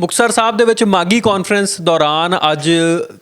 ਮੁਕਤਸਰ ਸਾਹਿਬ ਦੇ ਵਿੱਚ ਮਾਗੀ ਕਾਨਫਰੰਸ ਦੌਰਾਨ ਅੱਜ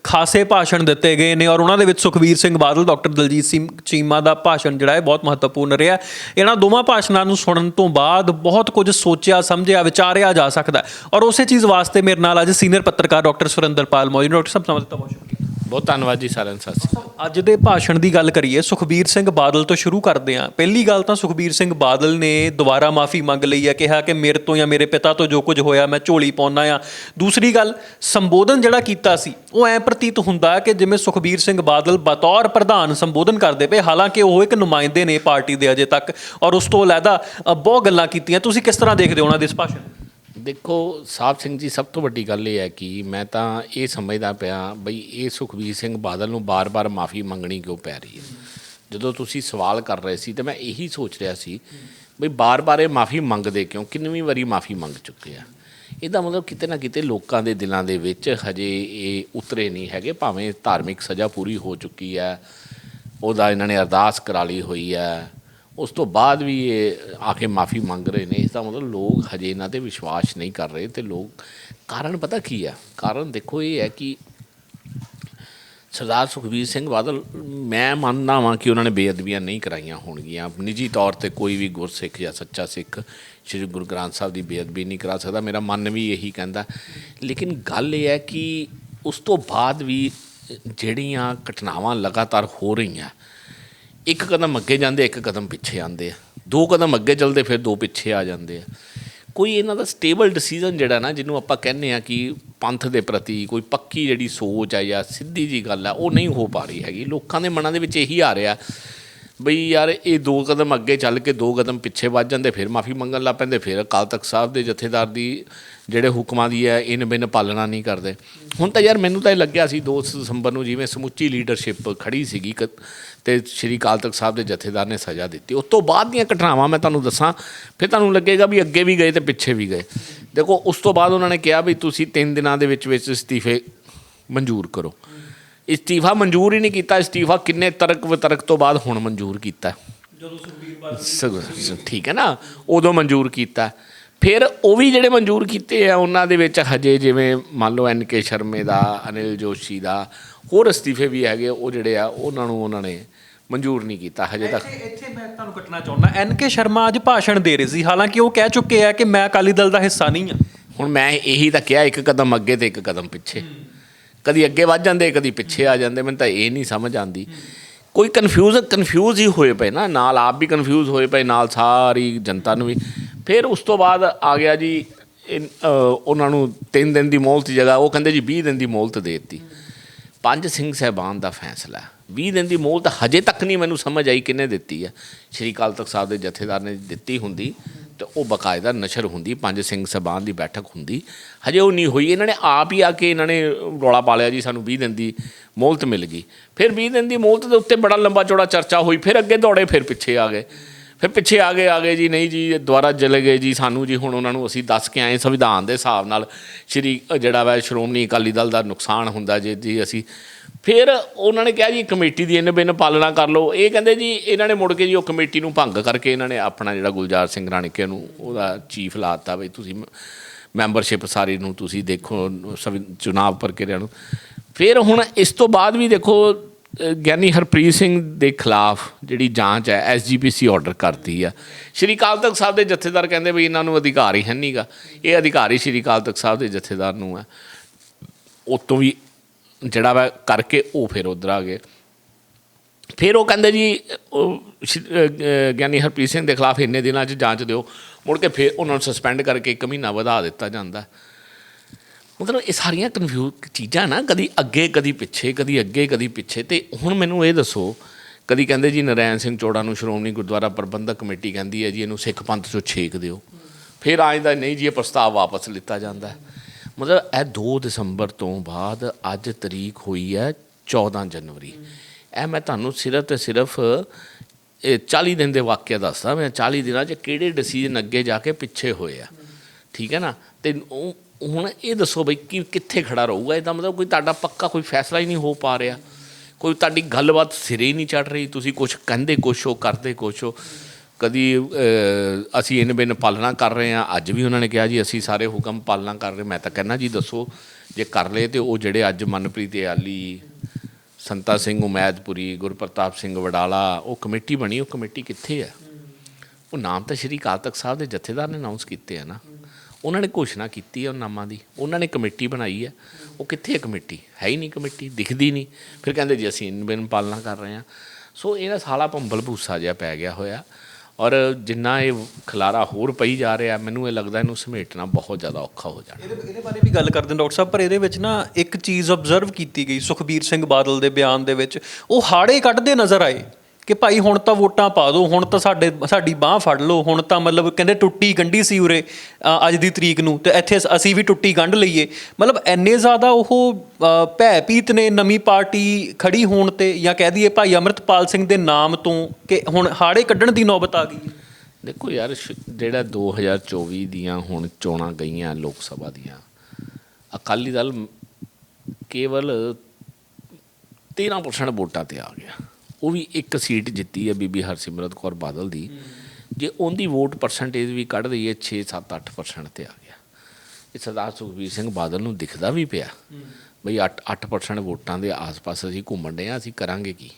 ਖਾਸੇ ਭਾਸ਼ਣ ਦਿੱਤੇ ਗਏ ਨੇ ਔਰ ਉਹਨਾਂ ਦੇ ਵਿੱਚ ਸੁਖਵੀਰ ਸਿੰਘ ਬਾਦਲ, ਡਾਕਟਰ ਦਲਜੀਤ ਸਿੰਘ ਚੀਮਾ ਦਾ ਭਾਸ਼ਣ ਜਿਹੜਾ ਹੈ ਬਹੁਤ ਮਹੱਤਵਪੂਰਨ ਰਿਹਾ। ਇਹਨਾਂ ਦੋਵਾਂ ਭਾਸ਼ਣਾਂ ਨੂੰ ਸੁਣਨ ਤੋਂ ਬਾਅਦ ਬਹੁਤ ਕੁਝ ਸੋਚਿਆ, ਸਮਝਿਆ, ਵਿਚਾਰਿਆ ਜਾ ਸਕਦਾ ਔਰ ਉਸੇ ਚੀਜ਼ ਵਾਸਤੇ ਮੇਰੇ ਨਾਲ ਅੱਜ ਸੀਨੀਅਰ ਪੱਤਰਕਾਰ ਡਾਕਟਰ ਸੁਰਿੰਦਰਪਾਲ ਮੌਜੂਦ ਨੇ। ਡਾਕਟਰ ਸਾਹਿਬ ਸਮਾਂ ਦਿੱਤਾ ਬਹੁਤ ਸ਼ੁਕਰੀਆ। ਬਹੁਤ ਧੰਨਵਾਦ ਜੀ ਸਾਰਿਆਂ ਨੂੰ ਸਤਿ ਸ਼੍ਰੀ ਅਕਾਲ। ਅੱਜ ਦੇ ਭਾਸ਼ਣ ਦੀ ਗੱਲ ਕਰੀਏ, ਸੁਖਬੀਰ ਸਿੰਘ ਬਾਦਲ ਤੋਂ ਸ਼ੁਰੂ ਕਰਦੇ ਹਾਂ। ਪਹਿਲੀ ਗੱਲ ਤਾਂ ਸੁਖਬੀਰ ਸਿੰਘ ਬਾਦਲ ਨੇ ਦੁਬਾਰਾ ਮਾਫੀ ਮੰਗ ਲਈ ਹੈ, ਕਿਹਾ ਕਿ ਮੇਰੇ ਤੋਂ ਜਾਂ ਮੇਰੇ ਪਿਤਾ ਤੋਂ ਜੋ ਕੁਝ ਹੋਇਆ, ਮੈਂ ਝੋਲੀ ਪਾਉਣਾ ਆ। ਦੂਸਰੀ ਗੱਲ, ਸੰਬੋਧਨ ਜਿਹੜਾ ਕੀਤਾ ਸੀ, ਉਹ ਐ ਪ੍ਰਤੀਤ ਹੁੰਦਾ ਕਿ ਜਿਵੇਂ ਸੁਖਬੀਰ ਸਿੰਘ ਬਾਦਲ ਬਤੌਰ ਪ੍ਰਧਾਨ ਸੰਬੋਧਨ ਕਰਦੇ ਪਏ, ਹਾਲਾਂਕਿ ਉਹ ਇੱਕ ਨੁਮਾਇੰਦੇ ਨੇ ਪਾਰਟੀ ਦੇ ਅਜੇ ਤੱਕ। ਔਰ ਉਸ ਤੋਂ ਅਲੱਗਾ ਬਹੁਤ ਗੱਲਾਂ ਕੀਤੀਆਂ। ਤੁਸੀਂ ਕਿਸ ਤਰ੍ਹਾਂ ਦੇਖਦੇ ਹੋ ਉਹਨਾਂ ਦੇ ਇਸ ਭਾਸ਼ਣ ਦੇਖੋ ਸਾਹਿਬ ਸਿੰਘ ਜੀ, ਸਭ ਤੋਂ ਵੱਡੀ ਗੱਲ ਇਹ ਹੈ ਕਿ ਮੈਂ ਤਾਂ ਇਹ ਸਮਝਦਾ ਪਿਆ ਬਈ ਇਹ ਸੁਖਬੀਰ ਸਿੰਘ ਬਾਦਲ ਨੂੰ ਬਾਰ-ਬਾਰ ਮਾਫੀ ਮੰਗਣੀ ਕਿਉਂ ਪੈ ਰਹੀ ਹੈ? ਜਦੋਂ ਤੁਸੀਂ ਸਵਾਲ ਕਰ ਰਹੇ ਸੀ ਤੇ ਮੈਂ ਇਹੀ ਸੋਚ ਰਿਹਾ ਸੀ ਬਈ ਬਾਰ-ਬਾਰ ਇਹ ਮਾਫੀ ਮੰਗਦੇ ਕਿਉਂ? ਕਿੰਨੀ ਵਾਰੀ ਮਾਫੀ ਮੰਗ ਚੁੱਕੇ ਆ? ਇਹਦਾ ਮਤਲਬ ਕਿਤੇ ਨਾ ਕਿਤੇ ਲੋਕਾਂ ਦੇ ਦਿਲਾਂ ਦੇ ਵਿੱਚ ਹਜੇ ਇਹ ਉਤਰੇ ਨਹੀਂ ਹੈਗੇ, ਭਾਵੇਂ ਧਾਰਮਿਕ ਸਜ਼ਾ ਪੂਰੀ ਹੋ ਚੁੱਕੀ ਹੈ, ਉਹਦਾ ਇਹਨਾਂ ਨੇ ਅਰਦਾਸ ਕਰਾ ਲਈ ਹੋਈ ਹੈ। ਉਸ ਤੋਂ ਬਾਅਦ ਵੀ ਇਹ ਆ ਕੇ ਮਾਫੀ ਮੰਗ ਰਹੇ ਨੇ, ਇਸ ਦਾ ਮਤਲਬ ਲੋਕ ਹਜੇ ਇਹਨਾਂ ਤੇ ਵਿਸ਼ਵਾਸ ਨਹੀਂ ਕਰ ਰਹੇ ਤੇ ਲੋਕ, ਕਾਰਨ ਪਤਾ ਕੀ ਆ? ਕਾਰਨ ਦੇਖੋ ਇਹ ਹੈ ਕਿ ਸਰਦਾਰ ਸੁਖਬੀਰ ਸਿੰਘ ਬਾਦਲ, ਮੈਂ ਮੰਨਦਾ ਵਾਂ ਕਿ ਉਹਨਾਂ ਨੇ ਬੇਅਦਬੀਆਂ ਨਹੀਂ ਕਰਾਈਆਂ ਹੋਣਗੀਆਂ। ਨਿੱਜੀ ਤੌਰ ਤੇ ਕੋਈ ਵੀ ਗੁਰਸਿੱਖ ਜਾਂ ਸੱਚਾ ਸਿੱਖ ਸ੍ਰੀ ਗੁਰੂ ਗ੍ਰੰਥ ਸਾਹਿਬ ਦੀ ਬੇਅਦਬੀ ਨਹੀਂ ਕਰਾ ਸਕਦਾ, ਮੇਰਾ ਮਨ ਵੀ ਇਹੀ ਕਹਿੰਦਾ। ਲੇਕਿਨ ਗੱਲ ਇਹ ਹੈ ਕਿ ਉਸ ਤੋਂ ਬਾਅਦ ਵੀ ਜਿਹੜੀਆਂ ਘਟਨਾਵਾਂ ਲਗਾਤਾਰ ਹੋ ਰਹੀਆਂ ਇੱਕ ਕਦਮ ਅੱਗੇ ਜਾਂਦੇ ਇੱਕ ਕਦਮ ਪਿੱਛੇ ਆਉਂਦੇ ਆ। ਦੋ ਕਦਮ ਅੱਗੇ ਚੱਲਦੇ, ਫਿਰ ਦੋ ਪਿੱਛੇ ਆ ਜਾਂਦੇ ਆ। ਕੋਈ ਇਹਨਾਂ ਦਾ ਸਟੇਬਲ ਡਿਸੀਜਨ ਜਿਹੜਾ ਨਾ, ਜਿਹਨੂੰ ਆਪਾਂ ਕਹਿੰਦੇ ਆ ਕਿ ਪੰਥ ਦੇ ਪ੍ਰਤੀ ਕੋਈ ਪੱਕੀ ਜਿਹੜੀ ਸੋਚ ਆ ਜਾਂ ਸਿੱਧੀ ਜੀ ਗੱਲ ਆ, ਉਹ ਨਹੀਂ ਹੋ ਪਾ ਰਹੀ ਹੈਗੀ। ਲੋਕਾਂ ਦੇ ਮਨਾਂ ਦੇ ਵਿੱਚ ਇਹੀ ਆ ਰਿਹਾ ਬਈ ਯਾਰ, ਇਹ ਦੋ ਕਦਮ ਅੱਗੇ ਚੱਲ ਕੇ ਦੋ ਕਦਮ ਪਿੱਛੇ ਵੱਜ ਜਾਂਦੇ, ਫਿਰ ਮਾਫੀ ਮੰਗਣ ਲੱਗ ਪੈਂਦੇ, ਫਿਰ ਅਕਾਲ ਤਖਤ ਸਾਹਿਬ ਦੇ ਜਥੇਦਾਰ ਦੀ ਜਿਹੜੇ ਹੁਕਮਾਂ ਦੀ ਹੈ, ਇਨ ਬਿਨ ਪਾਲਣਾ ਨਹੀਂ ਕਰਦੇ। ਹੁਣ ਤਾਂ ਯਾਰ ਮੈਨੂੰ ਤਾਂ ਇਹ ਲੱਗਿਆ ਸੀ 2 ਦਸੰਬਰ ਨੂੰ ਜਿਵੇਂ ਸਮੁੱਚੀ ਲੀਡਰਸ਼ਿਪ ਖੜੀ ਸੀਗੀ ਕ- ਤੇ ਸ਼੍ਰੀ ਅਕਾਲ ਤਖਤ ਸਾਹਿਬ ਦੇ ਜਥੇਦਾਰ ਨੇ ਸਜ਼ਾ ਦਿੱਤੀ। ਉਸ ਤੋਂ ਬਾਅਦ ਦੀਆਂ ਘਟਨਾਵਾਂ ਮੈਂ ਤੁਹਾਨੂੰ ਦੱਸਾਂ ਫਿਰ ਤੁਹਾਨੂੰ ਲੱਗੇਗਾ ਵੀ ਅੱਗੇ ਵੀ ਗਏ ਤੇ ਪਿੱਛੇ ਵੀ ਗਏ। ਦੇਖੋ ਉਸ ਤੋਂ ਬਾਅਦ ਉਹਨਾਂ ਨੇ ਕਿਹਾ ਵੀ ਤੁਸੀਂ 3 ਦਿਨਾਂ ਦੇ ਵਿੱਚ ਵਿੱਚ ਇਸਤੀਫੇ ਮਨਜ਼ੂਰ ਕਰੋ। ਇਸਤੀਫਾ ਮਨਜ਼ੂਰ ਹੀ ਨਹੀਂ ਕੀਤਾ ਇਸਤੀਫਾ ਕਿੰਨੇ ਤਰਕ ਵਿਤਰਕ ਤੋਂ ਬਾਅਦ ਹੁਣ ਮਨਜ਼ੂਰ ਕੀਤਾ। ਜਦੋਂ ਸੁਖਬੀਰ ਬਾਦਲ ਸਗੋਂ- ਠੀਕ ਹੈ ਨਾ? ਉਦੋਂ ਮਨਜ਼ੂਰ ਕੀਤਾ। ਫਿਰ ਉਹ ਵੀ ਜਿਹੜੇ ਮਨਜ਼ੂਰ ਕੀਤੇ ਆ ਉਹਨਾਂ ਦੇ ਵਿੱਚ ਹਜੇ ਜਿਵੇਂ ਮੰਨ ਲਓ ਐਨ ਕੇ ਸ਼ਰਮੇ ਦਾ ਅਨਿਲ ਜੋਸ਼ੀ ਦਾ ਹੋਰ ਅਸਤੀਫੇ ਵੀ ਹੈਗੇ ਉਹ ਜਿਹੜੇ ਆ ਉਹਨਾਂ ਨੂੰ ਉਹਨਾਂ ਨੇ ਮਨਜ਼ੂਰ ਨਹੀਂ ਕੀਤਾ ਹਜੇ ਤੱਕ। ਇੱਥੇ ਇੱਥੇ ਮੈਂ ਤੁਹਾਨੂੰ ਕੱਟਣਾ ਚਾਹੁੰਦਾ ਐਨ ਕੇ ਸ਼ਰਮਾ ਅੱਜ ਭਾਸ਼ਣ ਦੇ ਰਹੇ ਸੀ। ਹਾਲਾਂਕਿ ਉਹ ਕਹਿ ਚੁੱਕੇ ਆ ਕਿ ਮੈਂ ਅਕਾਲੀ ਦਲ ਦਾ ਹਿੱਸਾ ਨਹੀਂ ਹਾਂ। ਹੁਣ ਮੈਂ ਇਹੀ ਤਾਂ ਕਿਹਾ ਇੱਕ ਕਦਮ ਅੱਗੇ ਤੇ ਇੱਕ ਕਦਮ ਪਿੱਛੇ। ਕਦੀ ਅੱਗੇ ਵੱਧ ਜਾਂਦੇ ਕਦੀ ਪਿੱਛੇ ਆ ਜਾਂਦੇ ਮੈਨੂੰ ਤਾਂ ਇਹ ਨਹੀਂ ਸਮਝ ਆਉਂਦੀ। ਕੋਈ ਕਨਫਿਊਜ਼ ਕਨਫਿਊਜ਼ ਹੀ ਹੋਏ ਪਏ ਨਾ ਨਾਲ ਆਪ ਵੀ ਕਨਫਿਊਜ਼ ਹੋਏ ਪਏ ਨਾਲ ਸਾਰੀ ਜਨਤਾ ਨੂੰ ਵੀ। ਫਿਰ ਉਸ ਤੋਂ ਬਾਅਦ ਆ ਗਿਆ ਜੀ ਉਹਨਾਂ ਨੂੰ 3 ਦਿਨ ਦੀ ਮੌਲਤ ਦੀ ਜਗ੍ਹਾ ਉਹ ਕਹਿੰਦੇ ਜੀ 20 ਦਿਨ ਦੀ ਮੌਲਤ ਦੇ ਦਿੱਤੀ। ਪੰਜ ਸਿੰਘ ਸਹਿਬਾਨ ਦਾ ਫੈਸਲਾ। 20 ਦਿਨ ਦੀ ਮੌਲਤ ਹਜੇ ਤੱਕ ਨਹੀਂ ਮੈਨੂੰ ਸਮਝ ਆਈ ਕਿੰਨੇ ਦਿੱਤੀ ਹੈ ਸ਼੍ਰੀ ਅਕਾਲ ਤਖਤ ਸਾਹਿਬ ਦੇ ਜਥੇਦਾਰ ਨੇ ਦਿੱਤੀ ਹੁੰਦੀ ਤੇ ਉਹ ਬਕਾਇਦਾ ਨਸ਼ਰ ਹੁੰਦੀ, ਪੰਜ ਸਿੰਘ ਸਹਿਬਾਨ ਦੀ ਬੈਠਕ ਹੁੰਦੀ। ਹਜੇ ਉਹ ਨਹੀਂ ਹੋਈ, ਇਹਨਾਂ ਨੇ ਆਪ ਹੀ ਆ ਕੇ ਇਹਨਾਂ ਨੇ ਰੌਲਾ ਪਾ ਲਿਆ ਜੀ, ਸਾਨੂੰ 20 ਦਿਨ ਦੀ ਮੌਲਤ ਮਿਲ ਗਈ। ਫਿਰ 20 ਦਿਨ ਦੀ ਮੌਲਤ ਦੇ ਉੱਤੇ ਬੜਾ ਲੰਬਾ ਚੌੜਾ ਚਰਚਾ ਹੋਈ, ਫਿਰ ਅੱਗੇ ਦੌੜੇ, ਫਿਰ ਪਿੱਛੇ ਆ ਗਏ। ਫਿਰ ਪਿੱਛੇ ਆ ਗਏ ਆ ਗਏ ਜੀ, ਨਹੀਂ ਜੀ, ਇਹ ਦੁਬਾਰਾ ਚਲੇ ਗਏ ਜੀ, ਸਾਨੂੰ ਜੀ ਹੁਣ ਉਹਨਾਂ ਨੂੰ ਅਸੀਂ ਦੱਸ ਕੇ ਆਏ, ਸੰਵਿਧਾਨ ਦੇ ਹਿਸਾਬ ਨਾਲ ਸ਼੍ਰੀ ਜਿਹੜਾ ਵਾ ਸ਼੍ਰੋਮਣੀ ਅਕਾਲੀ ਦਲ ਦਾ ਨੁਕਸਾਨ ਹੁੰਦਾ ਜੇ ਜੀ ਅਸੀਂ ਫਿਰ ਉਹਨਾਂ ਨੇ ਕਿਹਾ ਜੀ, ਕਮੇਟੀ ਦੀ ਇਹਨੇ ਬਿਨ ਪਾਲਣਾ ਕਰ ਲਓ। ਇਹ ਕਹਿੰਦੇ ਜੀ, ਇਹਨਾਂ ਨੇ ਮੁੜ ਕੇ ਜੀ ਉਹ ਕਮੇਟੀ ਨੂੰ ਭੰਗ ਕਰਕੇ ਇਹਨਾਂ ਨੇ ਆਪਣਾ ਜਿਹੜਾ ਗੁਲਜ਼ਾਰ ਸਿੰਘ ਰਾਣਕੇ ਨੂੰ ਉਹਦਾ ਚੀਫ ਲਾਤਾ ਵੀ ਤੁਸੀਂ ਮੈਂਬਰਸ਼ਿਪ ਸਾਰੀ ਨੂੰ ਤੁਸੀਂ ਦੇਖੋ, ਸੰਵਿ- ਚੁਣਾਵ ਪ੍ਰਕਿਰਿਆ ਨੂੰ। ਫਿਰ ਹੁਣ ਇਸ ਤੋਂ ਬਾਅਦ ਵੀ ਦੇਖੋ ਗਿਆਨੀ ਹਰਪ੍ਰੀਤ ਸਿੰਘ ਦੇ ਖਿਲਾਫ ਜਿਹੜੀ ਜਾਂਚ ਹੈ ਐਸਜੀਪੀਸੀ ਆਰਡਰ ਕਰਤੀ ਆ। ਸ਼੍ਰੀ ਅਕਾਲ ਤਖਤ ਸਾਹਿਬ ਦੇ ਜਥੇਦਾਰ ਕਹਿੰਦੇ ਵੀ ਇਹਨਾਂ ਨੂੰ ਅਧਿਕਾਰ ਹੀ ਹੈ ਨਹੀਂਗਾ ਇਹ ਅਧਿਕਾਰ ਹੀ ਸ਼੍ਰੀ ਅਕਾਲ ਤਖਤ ਸਾਹਿਬ ਦੇ ਜਥੇਦਾਰ ਨੂੰ ਹੈ। ਉਤੋਂ ਵੀ ਜਿਹੜਾ ਵਾ ਕਰਕੇ ਉਹ ਫਿਰ ਉਧਰ ਆ ਗਏ। ਫਿਰ ਉਹ ਕਹਿੰਦੇ ਜੀ, ਉਹ ਸ਼੍ਰੀ- ਗਿਆਨੀ ਹਰਪ੍ਰੀਤ ਸਿੰਘ ਦੇ ਖਿਲਾਫ ਇੰਨੇ ਦਿਨਾਂ 'ਚ ਜਾਂਚ ਦਿਓ। ਮੁੜ ਕੇ ਫਿਰ ਉਹਨਾਂ ਨੂੰ ਸਸਪੈਂਡ ਕਰਕੇ ਇੱਕ ਮਹੀਨਾ ਵਧਾ ਦਿੱਤਾ ਜਾਂਦਾ। ਮਤਲਬ ਇਹ ਸਾਰੀਆਂ ਕਨਫਿਊਜ਼ ਚੀਜ਼ਾਂ ਨਾ ਕਦੀ ਅੱਗੇ, ਕਦੀ ਪਿੱਛੇ, ਕਦੀ ਅੱਗੇ, ਕਦੀ ਪਿੱਛੇ। ਤੇ ਹੁਣ ਮੈਨੂੰ ਇਹ ਦੱਸੋ, ਕਦੀ ਕਹਿੰਦੇ ਜੀ ਨਰੈਣ ਸਿੰਘ ਚੋੜਾ ਨੂੰ ਸ਼੍ਰੋਮਣੀ ਗੁਰਦੁਆਰਾ ਪ੍ਰਬੰਧਕ ਕਮੇਟੀ ਕਹਿੰਦੀ ਹੈ ਜੀ, ਇਹਨੂੰ ਸਿੱਖ ਪੰਥ ਚੋਂ ਛੇਕ ਦਿਓ। ਫਿਰ ਆਇਂਦਾ ਨਹੀਂ ਜੀ, ਇਹ ਪ੍ਰਸਤਾਵ ਵਾਪਸ ਲਿੱਤਾ ਜਾਂਦਾ। ਹੈ। ਮਤਲਬ ਇਹ 2 ਦਸੰਬਰ ਤੋਂ ਬਾਅਦ ਅੱਜ ਤਰੀਕ ਹੋਈ ਹੈ 14 ਜਨਵਰੀ। ਇਹ ਮੈਂ ਤੁਹਾਨੂੰ ਸਿਰਫ ਤੇ ਸਿਰਫ, ਇਹ 40 ਦਿਨ ਦੇ ਵਾਕਿਆ ਦੱਸਦਾ, ਮੈਂ 40 ਦਿਨਾਂ 'ਚ ਕਿਹੜੇ ਡਿਸੀਜਨ ਅੱਗੇ ਜਾ ਕੇ ਪਿੱਛੇ ਹੋਏ ਆ। ਠੀਕ ਹੈ ਨਾ? ਤੇ ਉਹ ਹੁਣ ਇਹ ਦੱਸੋ ਬਈ ਕਿ ਕਿੱਥੇ ਖੜਾ ਰਹੂਗਾ? ਇਹਦਾ ਮਤਲਬ ਕੋਈ ਤੁਹਾਡਾ ਪੱਕਾ ਕੋਈ ਫੈਸਲਾ ਹੀ ਨਹੀਂ ਹੋ ਪਾ ਰਿਹਾ। ਕੋਈ ਤੁਹਾਡੀ ਗੱਲਬਾਤ ਸਿਰੇ ਹੀ ਨਹੀਂ ਚੜ ਰਹੀ। ਤੁਸੀਂ ਕੁਝ ਕਹਿੰਦੇ ਕੁਛ ਹੋ, ਕਰਦੇ ਕੁਛ ਹੋ। ਕਦੀ ਅਸੀਂ ਇਨ ਬਿਨ ਪਾਲਣਾ ਕਰ ਰਹੇ ਹਾਂ, ਅੱਜ ਵੀ ਉਹਨਾਂ ਨੇ ਕਿਹਾ ਜੀ, ਅਸੀਂ ਸਾਰੇ ਹੁਕਮ ਪਾਲਣਾ ਕਰ ਰਹੇ ਮੈਂ ਤਾਂ ਕਹਿੰਦਾ ਜੀ, ਦੱਸੋ, ਜੇ ਕਰ ਲਏ ਤੇ ਉਹ ਜਿਹੜੇ ਅੱਜ ਮਨਪ੍ਰੀਤ ਆਲੀ ਸੰਤਾ ਸਿੰਘ ਉਮੈਦਪੁਰੀ, ਗੁਰਪ੍ਰਤਾਪ ਸਿੰਘ ਵਡਾਲਾ, ਉਹ ਕਮੇਟੀ ਬਣੀ, ਉਹ ਕਮੇਟੀ ਕਿੱਥੇ ਆ? ਉਹ ਨਾਮ ਤਾਂ ਸ਼੍ਰੀ ਅਕਾਲ ਤਖਤ ਸਾਹਿਬ ਦੇ ਜਥੇਦਾਰ ਨੇ ਅਨਾਉਂਸ ਕੀਤੇ ਆ ਨਾ। ਉਹਨਾਂ ਨੇ ਘੋਸ਼ਣਾ ਕੀਤੀ ਹੈ ਉਹ ਨਾਮਾਂ ਦੀ। ਉਹਨਾਂ ਨੇ ਕਮੇਟੀ ਬਣਾਈ ਹੈ ਉਹ ਕਿੱਥੇ ਹੈ ਕਮੇਟੀ? ਹੈ ਹੀ ਨਹੀਂ ਕਮੇਟੀ, ਦਿਖਦੀ ਨਹੀਂ। ਫਿਰ ਕਹਿੰਦੇ ਜੀ, ਅਸੀਂ ਇਨ ਬਿਨ ਪਾਲਣਾ ਕਰ ਰਹੇ ਹਾਂ। ਸੋ ਇਹਦਾ ਸਾਲਾ ਭੰਬਲ ਭੂਸਾ ਜਿਹਾ ਪੈ ਗਿਆ ਹੋਇਆ। ਔਰ ਜਿੰਨਾ ਇਹ ਖਲਾਰਾ ਹੋਰ ਪਈ ਜਾ ਰਿਹਾ, ਮੈਨੂੰ ਇਹ ਲੱਗਦਾ ਇਹਨੂੰ ਸਮੇਟਣਾ ਬਹੁਤ ਜ਼ਿਆਦਾ ਔਖਾ ਹੋ ਜਾਣਾ। ਇਹਦੇ ਇਹਦੇ ਬਾਰੇ ਵੀ ਗੱਲ ਕਰਦੇ ਹਾਂ, ਡਾਕਟਰ ਸਾਹਿਬ, ਪਰ ਇਹਦੇ ਵਿੱਚ ਨਾ ਇੱਕ ਚੀਜ਼ ਆਬਜ਼ਰਵ ਕੀਤੀ ਗਈ, ਸੁਖਬੀਰ ਸਿੰਘ ਬਾਦਲ ਦੇ ਬਿਆਨ ਦੇ ਵਿੱਚ। ਉਹ ਹਾੜੇ ਕੱਢਦੇ ਨਜ਼ਰ ਆਏ। ਕਿ ਭਾਈ ਹੁਣ ਤਾਂ ਵੋਟਾਂ ਪਾ ਦਿਓ ਹੁਣ ਤਾਂ ਸਾਡੇ ਸਾਡੀ ਬਾਹ ਫੜ ਲਓ ਹੁਣ ਤਾਂ ਮਤਲਬ ਕਹਿੰਦੇ ਟੁੱਟੀ ਗੰਢੀ ਸੀ ਉਰੇ ਅੱਜ ਦੀ ਤਰੀਕ ਨੂੰ ਤੇ ਇੱਥੇ ਅਸ- ਅਸੀਂ ਵੀ ਟੁੱਟੀ ਗੰਢ ਲਈਏ। ਮਤਲਬ ਐਨੇ ਜ਼ਿਆਦਾ ਉਹ ਅ, ਭੈਭੀਤ ਨੇ ਨਵੀਂ ਪਾਰਟੀ ਖੜੀ ਹੋਣ ਤੇ ਜਾਂ ਕਹਿ ਦਈਏ ਭਾਈ ਅਮਰਤਪਾਲ ਸਿੰਘ ਦੇ ਨਾਮ ਤੋਂ ਕਿ ਹੁਣ ਹਾੜੇ ਕੱਢਣ ਦੀ ਨੌਬਤ ਆ ਗਈ ਦੇਖੋ ਯਾਰ ਸ਼- ਜਿਹੜਾ 2024 ਦੀਆਂ ਹੁਣ ਚੋਣਾਂ ਗਈਆਂ ਲੋਕ ਸਭਾ ਦੀਆਂ ਅਕਾਲੀ ਦਲ ਕੇਵਲ 13% ਵੋਟਾਂ ਤੇ ਆ ਗਿਆ। ਉਹ ਵੀ ਇੱਕ ਸੀਟ ਜਿੱਤੀ ਹੈ ਬੀਬੀ ਹਰਸਿਮਰਤ ਕੌਰ ਬਾਦਲ ਦੀ। ਜੇ ਉਹਦੀ ਵੋਟ ਪਰਸੈਂਟੇਜ ਵੀ ਕੱਢ ਦਈਏ 6 7 8% ਤੇ ਆ ਗਿਆ। ਇਹ ਸਰਦਾਰ ਸੁਖਬੀਰ ਸਿੰਘ ਬਾਦਲ ਨੂੰ ਦਿਖਦਾ ਵੀ ਪਿਆ। ਬਈ 8 8% ਵੋਟਾਂ ਦੇ ਆਸ-ਪਾਸ ਅਸੀਂ ਘੁੰਮਣ ਡਏ ਹਾਂ ਅਸੀਂ ਕਰਾਂਗੇ ਕੀ?